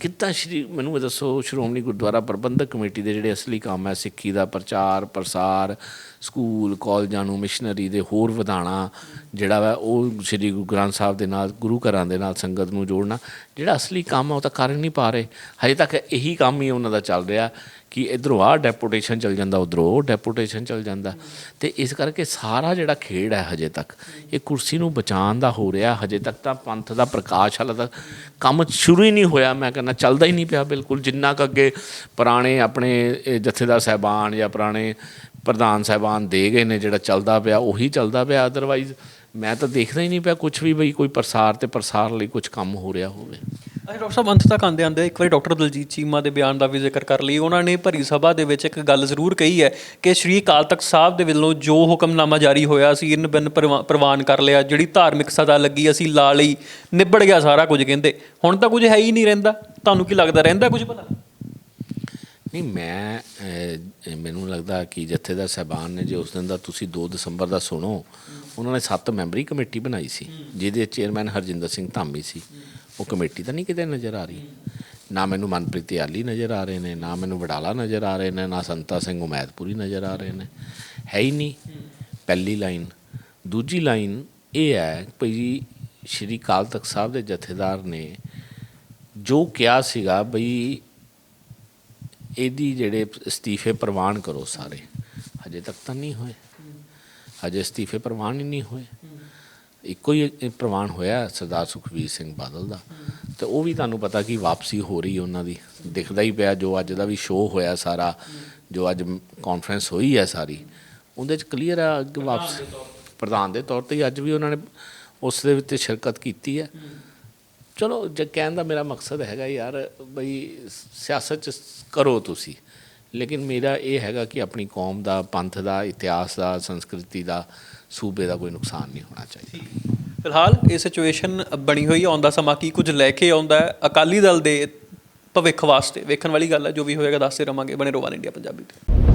ਕਿੱਦਾਂ ਸ਼੍ਰੀ, ਮੈਨੂੰ ਇਹ ਦੱਸੋ, ਸ਼੍ਰੋਮਣੀ ਗੁਰਦੁਆਰਾ ਪ੍ਰਬੰਧਕ ਕਮੇਟੀ ਦੇ ਜਿਹੜੇ ਅਸਲੀ ਕੰਮ ਹੈ, ਸਿੱਖੀ ਦਾ ਪ੍ਰਚਾਰ, ਪ੍ਰਸਾਰ, ਸਕੂਲ, ਕਾਲਜਾਂ ਨੂੰ ਮਿਸ਼ਨਰੀ ਦੇ ਹੋਰ ਵਧਾਣਾ ਜਿਹੜਾ ਵਾ ਉਹ ਸ਼੍ਰੀ ਗੁਰੂ ਗ੍ਰੰਥ ਸਾਹਿਬ ਦੇ ਨਾਲ, ਗੁਰੂ ਘਰਾਂ ਦੇ ਨਾਲ ਸੰਗਤ ਨੂੰ ਜੋੜਨਾ, ਜਿਹੜਾ ਅਸਲੀ ਕੰਮ ਹੈ ਉਹ ਤਾਂ ਕਰ ਨਹੀਂ ਪਾ ਰਹੇ। ਹਜੇ ਤੱਕ ਇਹੀ ਕੰਮ ਹੀ ਉਹਨਾਂ ਦਾ ਚੱਲ ਰਿਹਾ। ਕਿ ਇਧਰੋਂ ਆਹ ਡੈਪੂਟੇਸ਼ਨ ਚੱਲ ਜਾਂਦਾ, ਉਧਰੋਂ ਉਹ ਡੈਪੂਟੇਸ਼ਨ ਚੱਲ ਜਾਂਦਾ। ਤੇ ਇਸ ਕਰਕੇ ਸਾਰਾ ਜਿਹੜਾ ਖੇਡ ਹੈ ਹਜੇ ਤੱਕ, ਇਹ ਕੁਰਸੀ ਨੂੰ ਬਚਾਉਣ ਦਾ ਹੋ ਰਿਹਾ। ਹਜੇ ਤੱਕ ਤਾਂ ਪੰਥ ਦਾ ਪ੍ਰਕਾਸ਼ ਹਾਲੇ ਤੱਕ ਕੰਮ ਸ਼ੁਰੂ ਹੀ ਨਹੀਂ ਹੋਇਆ। ਮੈਂ ਕਹਿੰਦਾ ਚੱਲਦਾ ਹੀ ਨਹੀਂ ਪਿਆ ਬਿਲਕੁਲ। ਜਿੰਨਾ ਕੁ ਅੱਗੇ ਪੁਰਾਣੇ ਆਪਣੇ ਜਥੇਦਾਰ ਸਾਹਿਬਾਨ ਜਾਂ ਪੁਰਾਣੇ ਪ੍ਰਧਾਨ ਸਾਹਿਬਾਨ ਦੇ ਗਏ ਨੇ, ਜਿਹੜਾ ਚੱਲਦਾ ਪਿਆ, ਉਹੀ ਚੱਲਦਾ ਪਿਆ। ਅਦਰਵਾਈਜ਼ ਮੈਂ ਤਾਂ ਦੇਖਦਾ ਹੀ ਨਹੀਂ ਪਿਆ ਕੁਝ ਵੀ ਬਈ ਕੋਈ ਪ੍ਰਸਾਰ ਤੇ ਪ੍ਰਸਾਰ ਲਈ ਕੁਝ ਕੰਮ ਹੋ ਰਿਹਾ ਹੋਵੇ। ਅੱਛਾ ਡਾਕਟਰ ਸਾਹਿਬ ਅੰਤ ਤੱਕ ਆਂਦੇ ਆਂਦੇ ਇੱਕ ਵਾਰੀ ਡਾਕਟਰ ਦਲਜੀਤ ਚੀਮਾ ਦੇ ਬਿਆਨ ਦਾ ਵੀ ਜ਼ਿਕਰ ਕਰ ਲਈ ਉਹਨਾਂ ਨੇ ਭਰੀ ਸਭਾ ਦੇ ਵਿੱਚ ਇੱਕ ਗੱਲ ਜ਼ਰੂਰ ਕਹੀ ਹੈ ਕਿ ਸ਼੍ਰੀ ਅਕਾਲ ਤਖਤ ਸਾਹਿਬ ਦੇ ਵੱਲੋਂ ਜੋ ਹੁਕਮਨਾਮਾ ਜਾਰੀ ਹੋਇਆ ਸੀ ਇਨ ਬਿਨ ਪ੍ਰਵਾ- ਪ੍ਰਵਾਨ ਕਰ ਲਿਆ। ਜਿਹੜੀ ਧਾਰਮਿਕ ਸਦਾ ਲੱਗੀ, ਅਸੀਂ ਲਾ ਲਈ, ਨਿਬੜ ਗਿਆ ਸਾਰਾ ਕੁਝ ਕਹਿੰਦੇ। ਹੁਣ ਤਾਂ ਕੁਝ ਹੈ ਹੀ ਨਹੀਂ ਰਹਿੰਦਾ। ਤੁਹਾਨੂੰ ਕੀ ਲੱਗਦਾ, ਰਹਿੰਦਾ ਕੁਝ ਭਲਾ? ਨਹੀਂ, ਮੈਂ ਮੈਨੂੰ ਲੱਗਦਾ ਕਿ ਜਥੇਦਾਰ ਸਾਹਿਬਾਨ ਨੇ ਜੇ ਉਸ ਦਿਨ ਦਾ ਤੁਸੀਂ 2 ਦਸੰਬਰ ਦਾ ਸੁਣੋ ਉਹਨਾਂ ਨੇ ਸੱਤ ਮੈਂਬਰੀ ਕਮੇਟੀ ਬਣਾਈ ਸੀ, ਜਿਹਦੇ ਚੇਅਰਮੈਨ ਹਰਜਿੰਦਰ ਸਿੰਘ ਧਾਮੀ ਸੀ। ਉਹ ਕਮੇਟੀ ਤਾਂ ਨਹੀਂ ਕਿਤੇ ਨਜ਼ਰ ਆ ਰਹੀ। ਨਾ ਮੈਨੂੰ ਮਨਪ੍ਰੀਤ ਯਾਲੀ ਨਜ਼ਰ ਆ ਰਹੇ ਨੇ, ਨਾ ਮੈਨੂੰ ਵਡਾਲਾ ਨਜ਼ਰ ਆ ਰਹੇ ਨੇ, ਨਾ ਸੰਤਾ ਸਿੰਘ ਉਮੈਦਪੁਰੀ ਨਜ਼ਰ ਆ ਰਹੇ ਨੇ। ਹੈ ਹੀ ਨਹੀਂ। ਪਹਿਲੀ ਲਾਈਨ। ਦੂਜੀ ਲਾਈਨ ਇਹ ਹੈ ਭਈ ਸ਼੍ਰੀ ਕਾਲ ਤਖਤ ਸਾਹਿਬ ਦੇ ਜਥੇਦਾਰ ਨੇ ਜੋ ਕਿਹਾ ਸੀਗਾ ਬਈ ਇਹਦੀ ਜਿਹੜੇ ਅਸਤੀਫੇ ਪ੍ਰਵਾਨ ਕਰੋ ਸਾਰੇ। ਹਜੇ ਤੱਕ ਤਾਂ ਨਹੀਂ ਹੋਏ। ਹਜੇ ਅਸਤੀਫੇ ਪ੍ਰਵਾਨ ਹੀ ਨਹੀਂ ਹੋਏ। ਇੱਕੋ ਹੀ ਪ੍ਰਵਾਨ ਹੋਇਆ ਸਰਦਾਰ ਸੁਖਬੀਰ ਸਿੰਘ ਬਾਦਲ ਦਾ। ਤੇ ਉਹ ਵੀ ਤੁਹਾਨੂੰ ਪਤਾ ਕਿ ਵਾਪਸੀ ਹੋ ਰਹੀ ਉਹਨਾਂ ਦੀ। ਦਿਖਦਾ ਹੀ ਪਿਆ ਜੋ ਅੱਜ ਦਾ ਵੀ ਸ਼ੋਅ ਹੋਇਆ ਸਾਰਾ ਜੋ ਅੱਜ ਕਾਨਫਰੰਸ ਹੋਈ ਹੈ ਸਾਰੀ। ਉਹਦੇ ਚ ਕਲੀਅਰ ਆ ਕਿ ਵਾਪਸ ਪ੍ਰਧਾਨ ਦੇ ਤੌਰ ਤੇ ਅੱਜ ਵੀ ਉਹਨਾਂ ਨੇ ਉਸ ਦੇ ਵਿੱਚ ਸ਼ਿਰਕਤ ਕੀਤੀ ਹੈ। ਚਲੋ ਜੇ ਕਹਿਣ ਦਾ ਮੇਰਾ ਮਕਸਦ ਹੈਗਾ ਯਾਰ ਬਈ ਸਿਆਸਤ ਚ ਕਰੋ ਤੁਸੀਂ। ਲੇਕਿਨ ਮੇਰਾ ਇਹ ਹੈਗਾ ਕਿ ਆਪਣੀ ਕੌਮ ਦਾ, ਪੰਥ ਦਾ, ਇਤਿਹਾਸ ਦਾ, ਸੰਸਕ੍ਰਿਤੀ ਦਾ ਸੂਬੇ ਦਾ ਕੋਈ ਨੁਕਸਾਨ ਨਹੀਂ ਹੋਣਾ ਚਾਹੀਦਾ। ਫਿਲਹਾਲ ਇਹ ਸਿਚੁਏਸ਼ਨ ਬਣੀ ਹੋਈ ਆਉਂਦਾ ਸਮਾਂ ਕੀ ਕੁਝ ਲੈ ਕੇ ਆਉਂਦਾ ਅਕਾਲੀ ਦਲ ਦੇ ਭਵਿੱਖ ਵਾਸਤੇ ਵੇਖਣ ਵਾਲੀ ਗੱਲ ਹੈ, ਜੋ ਵੀ ਹੋਏਗਾ ਦੱਸਦੇ ਰਵਾਂਗੇ, ਬਣੇ ਰੋਵਾਨ ਇੰਡੀਆ ਪੰਜਾਬੀ ਤੇ।